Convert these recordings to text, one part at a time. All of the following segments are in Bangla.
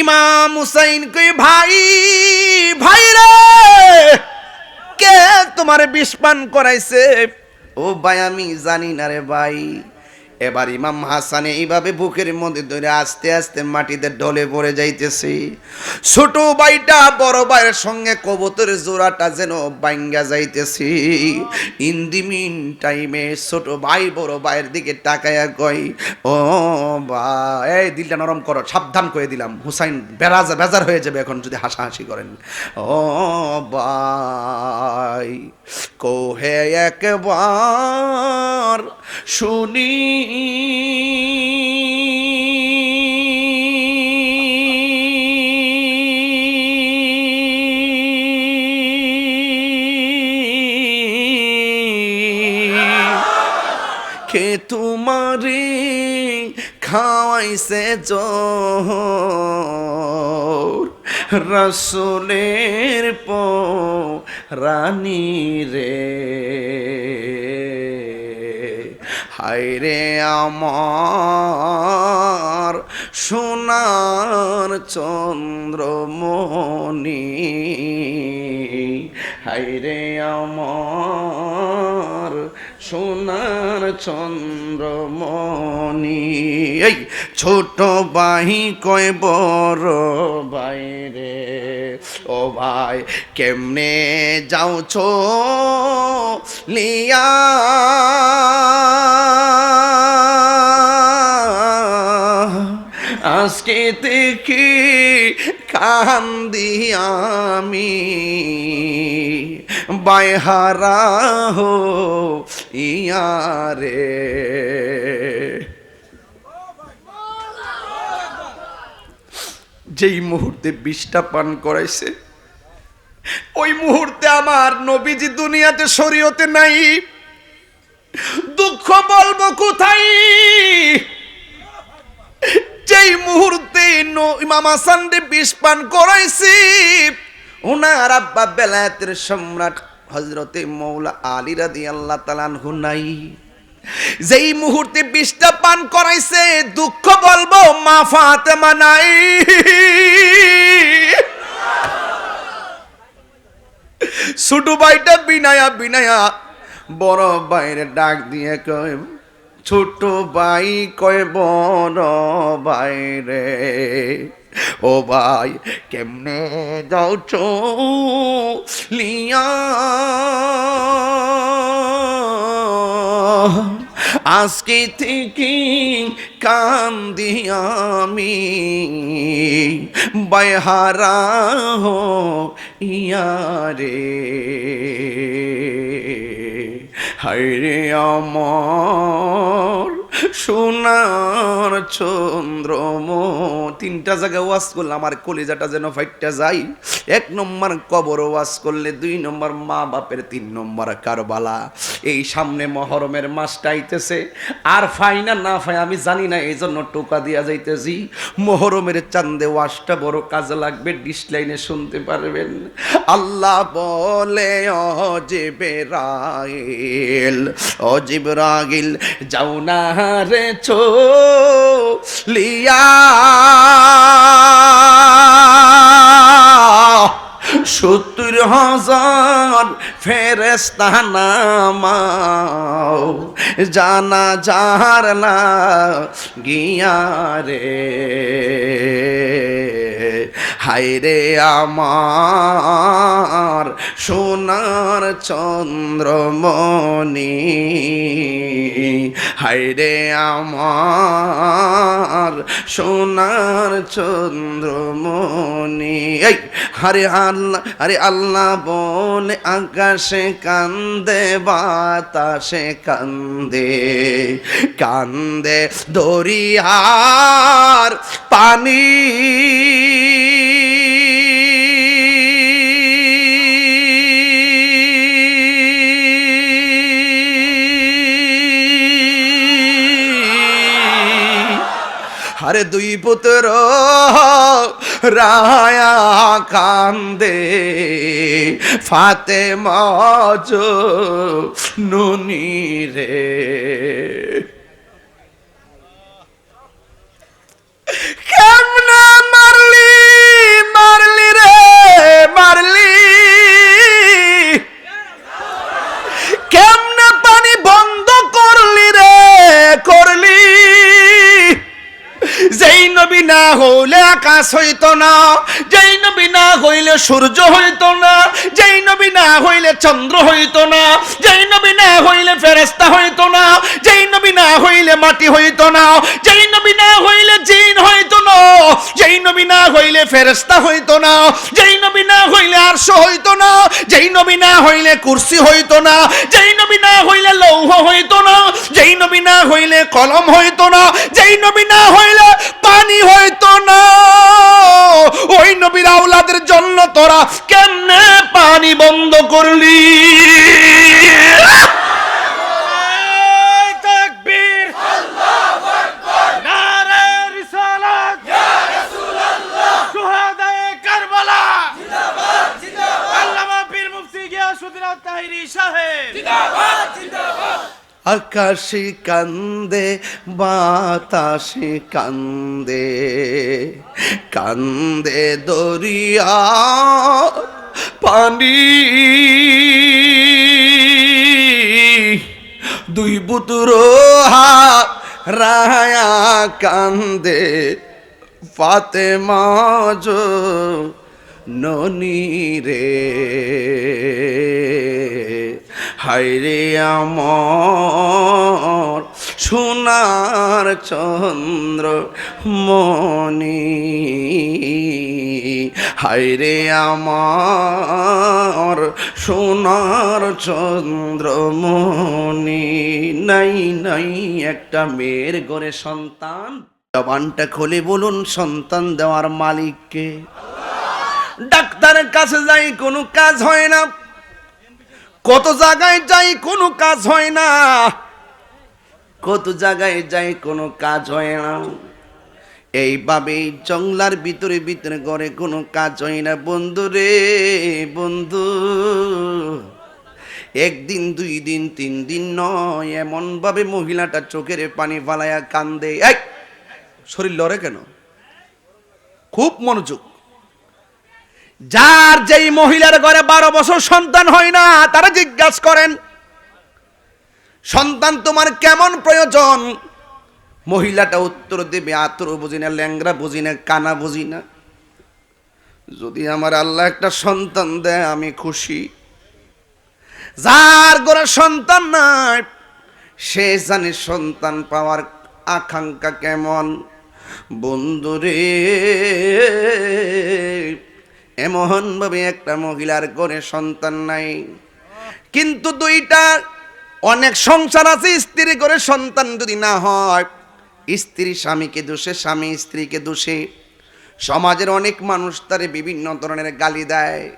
ইমাম হুসাইন কই, ভাই ভাই রে, কে তোমার বিষ পান করাইছে? ও ভাই, আমি জানি না রে ভাই। এবার ইমাম হাসানে এইভাবে বুকের মধ্যে ধরে আস্তে আস্তে মাটিতে ডলে পড়ে যাইতেছে। ছোট ভাইটা, বড় ভাইয়ের সঙ্গে কবুতরের জোড়াটা যেন বাইঙ্গা যাইতেছি। ইন দি মিন টাইমে ছোট ভাই, বড় ভাইয়ের দিকে তাকায়া কই ও ভাই এই দিলটা নরম করো, সাবধান করে দিলাম। হুসাইন, বেরাজ, বেজার হয়ে যাবে এখন যদি হাসাহাসি করেন। ও ভাই, কোহে একবার শুনি। কে তোমারে খাওয়াইছে জোর? রসুলের প রানী রে। হায়রে আমার সোনার চন্দ্রমণি হায়রে আমার সোনার চন্দ্রমণি। এই ছোট বাহি কয় বড় বাইরে। ও ভাই, কেমনে যাও ছো লিয়া? আজকে দেখি কান্দি আমি। বাইহারা হো ইয়ারে। যেই মুহূর্তে বিষটা পান করাইছে, ওই মুহূর্তে আমার নবীজি দুনিয়াতে শরীয়তে নাই। দুঃখ বলব কোথায়? যেই মুহূর্তে ইমাম হাসানরে বিষ পান করাইছি, ওনার আব্বা বেলায়েতের সম্রাট হজরতে মৌলা আলী রাদি আল্লাহ তালানহু নাই। যেই মুহূর্তে বিষটা পান করাইছে, দুঃখ বলব, মা ফাতেমা নাই। ছোট ভাইটা বিনায়া বিনায়া বড় বাইরে ডাক দিয়ে কয়, ছোট ভাই কয়, বড় বাইরে ও ভাই, কেমনে যাও লিয়া আজকে থেকে কান্দি আমি বাইহারা হো ইয়ারে হরে আমার সোনার চন্দ্রম তিনটা জায়গায় ওয়াজ করলে আমার কলিজাটা যেন ফাইটটা যাই এক নম্বর কবর ওয়াজ করলে, দুই নম্বর মা বাপের, তিন নম্বর কারবালা। এই সামনে মহরমের মাসটা আইতেছে। আর ফাই না না ফাই, আমি জানি না এই জন্য টোকা দিয়া যাইতেছি। মহরমের চান্দে ওয়াজটা বড় কাজে লাগবে ডিসলাইনে শুনতে পারবেন। আল্লাহ বলে অজেবে রাইল অজিব রাগিল যাও না রে ছো লিয়া। সত্তর হাজার ফেরেস্তা নামাও জানা যার না গিয়া রে। হায়রে আমার সোনার চন্দ্রমণি, হায়রে আমার সোনার চন্দ্রমণি। এই, আরে আল্লাহ আরে আল্লাহ বলে আকাশে কান্দে, বাতাসে কান্দে কান্দে দরিয়ার পানি। আরে দুই পুত্র রায়া কান্দে ফাতে মজ নুনি রে না হইলে আকাশ হইত না, যেই নবী না হইলে সূর্য হইতো না, যেই নবী না হইলে চন্দ্র হইতো না, যেই নবী না হইলে ফেরেস্তা হইতো না, যেই নবী না হইলে মাটি হইতো না, যেই নবী না হইলে জিন হইতো যেই নবী না হইলে ফেরেস্তা হইতো না, যেই নবী না হইলে আরশ হইতো না, যেই নবী না হইলে কুরসি হইতো না, যেই নবী না হইলে লৌহ হইতো না, যেই নবী না হইলে কলম হইতো না, যেই নবী না হইলে পানি হইতো না। ওই নবীর আওলাদের জন্য তোরা কেমনে পানি বন্ধ করলি? আকাশে কান্দে, বাতাসে কান্দে কান্দে দরিয়া পানি। দুই পুত্র রায়া কান্দে ফাতে মাজ ননি রে। হাইরে আমর, সোনার চন্দ্র মনি হাইরে আমার, সোনার চন্দ্র মনি নাই নাই, একটা মেয়ের ঘরে সন্তান। জবানটা খুলে বলুন, সন্তান দেওয়ার মালিককে। ডাক্তারের কাছে যাই, কোনো কাজ হয় না। কত জায়গায় যাই কোনো কাজ হয় না। কত জায়গায় যাই কোনো কাজ হয় না। এইভাবে জংলার ভিতরে ভিতরে ঘরে কোনো কাজ হয় না। বন্ধু রে, বন্ধু, একদিন, দুই দিন, তিন দিন নয় এমন ভাবে মহিলাটা চোখের পানি ফালাইয়া কান্দে। এক শরীর লড়ে কেন? খুব মনোযোগ। যার যেই মহিলার ঘরে বারো বছর সন্তান হয় না, তারা জিজ্ঞাসা করেন, সন্তান তোমার কেমন প্রয়োজন? মহিলাটা উত্তর দেবে, আতর বুঝি না ল্যাংরা বুঝি না, কানা বুঝি না। যদি আমার আল্লাহ একটা সন্তান দেয়, আমি খুশি। যার ঘরে সন্তান নাই, সে জানে সন্তান পাওয়ার আকাঙ্ক্ষা কেমন। বন্ধুরে এমন ভাবে একটা মহিলার ঘরে সন্তান নাই। কিন্তু দুইটা, অনেক সংসার আছে স্ত্রী করে সন্তান যদি না হয়, স্ত্রী স্বামীকে দোষে, স্বামী স্ত্রীকে দোষে। সমাজের অনেক মানুষ তারে বিভিন্ন ধরনের গালি দেয়।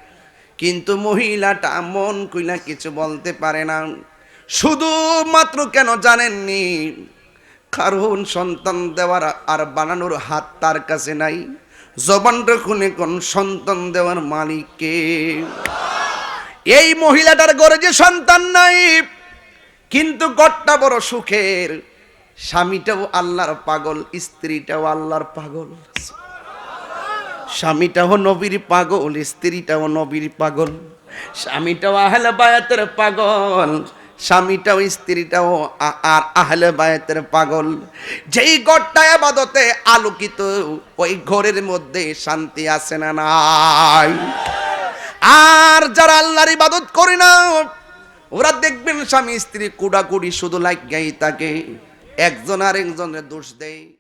কিন্তু মহিলাটা মন কইলা কিছু বলতে পারে না। শুধুমাত্র কেন জানেননি? কারণ সন্তান দেওয়ার আর বানানোর হাত তার কাছে নাই। জবানটা খুলে কোন সন্তান দেওয়ার মালিককে। এই মহিলাটার ঘরে যে সন্তান নাই, কিন্তু গড়টা বড় সুখের। স্বামীটাও আল্লাহর পাগল, স্ত্রীটাও আল্লাহর পাগল। স্বামীটাও নবীর পাগল, স্ত্রীটাও নবীর পাগল। স্বামীটাও আহলে বায়াতের পাগল। স্বামীটাও, স্ত্রীটাও আর আহলে বায়াতের পাগল। যেই ঘরটা আবাদতে আলোকিত, ওই ঘরের মধ্যে শান্তি আসে না নাই? আর যারা আল্লাহর ইবাদত করে না, ওরা দেখবেন স্বামী, স্ত্রী কুড়াকুড়ি শুধু লাগাই তাকে একজন আর একজনের দোষ দেয়।